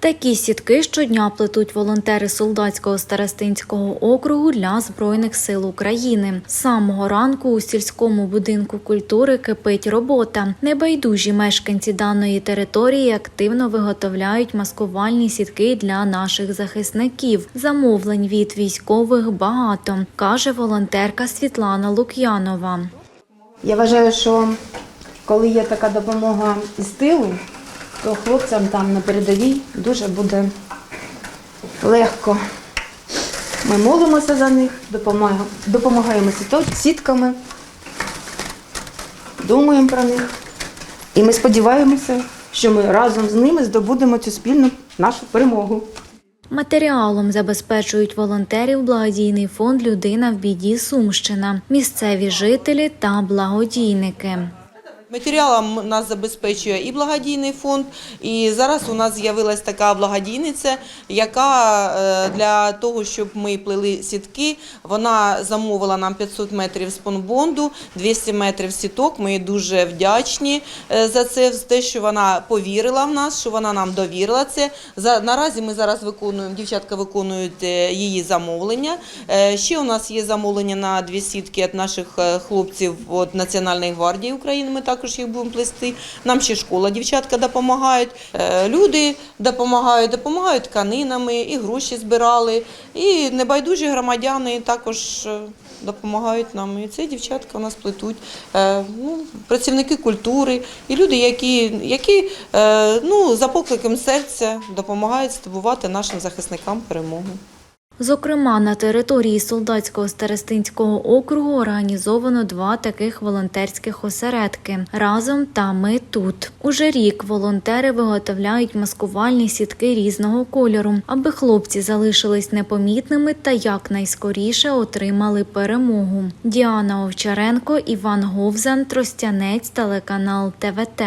Такі сітки щодня плетуть волонтери солдатського старостинського округу для збройних сил України. З самого ранку у сільському будинку культури кипить робота. Небайдужі мешканці даної території активно виготовляють маскувальні сітки для наших захисників. Замовлень від військових багато, каже волонтерка Світлана Лук'янова. Я вважаю, що коли є така допомога із тилу, то хлопцям там на передовій дуже буде легко. Ми молимося за них, допомагаємо, сітками, думаємо про них. І ми сподіваємося, що ми разом з ними здобудемо цю спільну нашу перемогу. Матеріалом забезпечують волонтерів благодійний фонд Людина в біді Сумщина, місцеві жителі та благодійники. Матеріалом нас забезпечує і благодійний фонд, і зараз у нас з'явилась така благодійниця, яка е, для того, щоб ми плели сітки, вона замовила нам 500 метрів спонбонду, 200 метрів сіток. Ми дуже вдячні е, за це, за те, що вона повірила в нас, що вона нам довірила це. Наразі ми зараз виконуємо, дівчатка виконують е, її замовлення. Ще у нас є замовлення на дві сітки від наших хлопців від Національної гвардії України. Ми також їх будемо плести. Нам ще школа дівчатка допомагають. Е, Люди допомагають, допомагають тканинами, і гроші збирали. І небайдужі громадяни також е, допомагають нам. І це дівчатка у нас плетуть. Е, Ну, працівники культури і люди, які, які ну, за покликом серця допомагають здобувати нашим захисникам перемогу. Зокрема, на території солдатського старостинського округу організовано два таких волонтерських осередки разом та ми тут. Уже рік волонтери виготовляють маскувальні сітки різного кольору, аби хлопці залишились непомітними та якнайскоріше отримали перемогу. Діана Овчаренко, Іван Говзан, Тростянець, телеканал ТВТ.